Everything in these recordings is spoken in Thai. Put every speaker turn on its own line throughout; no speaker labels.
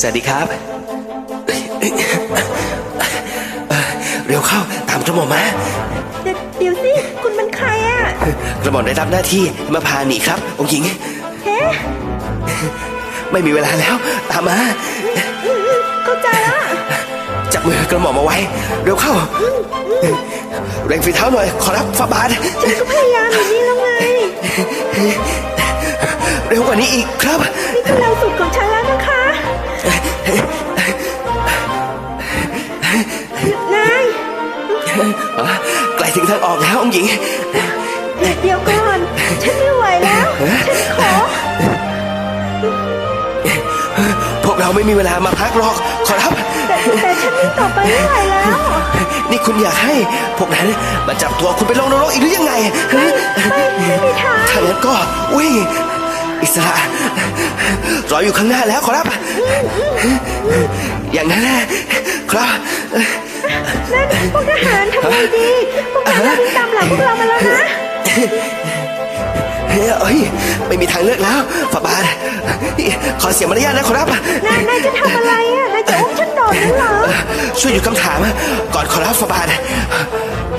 สวัสดีครับ เร็วเข้าตามกระหม่อมมา
เดี๋ยวเดี๋ยวสิ คุณเป็นใครอะ
กระหม่อมได้รับหน้าที่มาพาหนีครับ องค์หญิง
เฮ้
ไม่มีเวลาแล้ว ตามมา
เข้าใจละ
จับมือกระหม่อมเอาไว้ เร็วเข้าเร่งฝีเท้าหน่อย ขอรับฟาบาท
ฉันก็พยายามอยู่นี่แล้วไง
เร็วกว่านี้อีกครับ
นี่คือเร็วสุดของฉันแล้วนะ นาย
ใกล้ถึงทางออกแล้วองค์หญิง
เดี๋ยวก่อน ฉันไม่ไหวแล้ว ฉันขอ
พวกเราไม่มีเวลามาพักหรอก ขอรับ
แต่แต่ฉันนี่ต่อไปไม่ไหวแล้ว
นี่คุณอยากให้ พวกนั้นมาจับตัวคุณไปลงนรกอีกหรือยังไงฮะ
ไม่ไม่มีทาง
ถ้างั้นก็วิ่งอิสระรออยู่ข้างหน้าแล้วขอรับ อย่างนั้นแหละ ครับ
นั่นพวกทหารทำไงดีพวกทหารวิ่งตามหลังพวกเรามาแล้วนะ
เฮ้ยไม่มีทางเลือกแล้วฝาบาทขอเสียมารยาทนะขอรับ
นายนายจะทำอะไรอะนายจะอุ้มฉันโดดนั่นเหรอ
ช่วยหยุดคำถามก่อนขอรับฝาบาท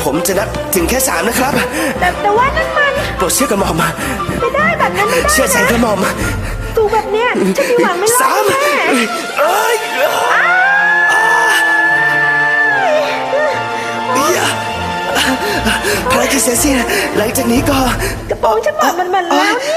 ผมจะนับถึงแค่สามนะครับ
แต่แต่ว่านั่นมัน
โปรดเชื่อกระหม่อม
ไม่ได้แบบนั้นไม่ได้
เชื่อใจกระ
นะ
หม่อม
สูแบบเนี้ยฉันมีหวังไม่รอ
สา
ด
ม
แน่
ภารกิจเสร็จสิ้นหลังจากนี้ก็
กระโปรงฉันหมดมันมันแล้วเนี่ย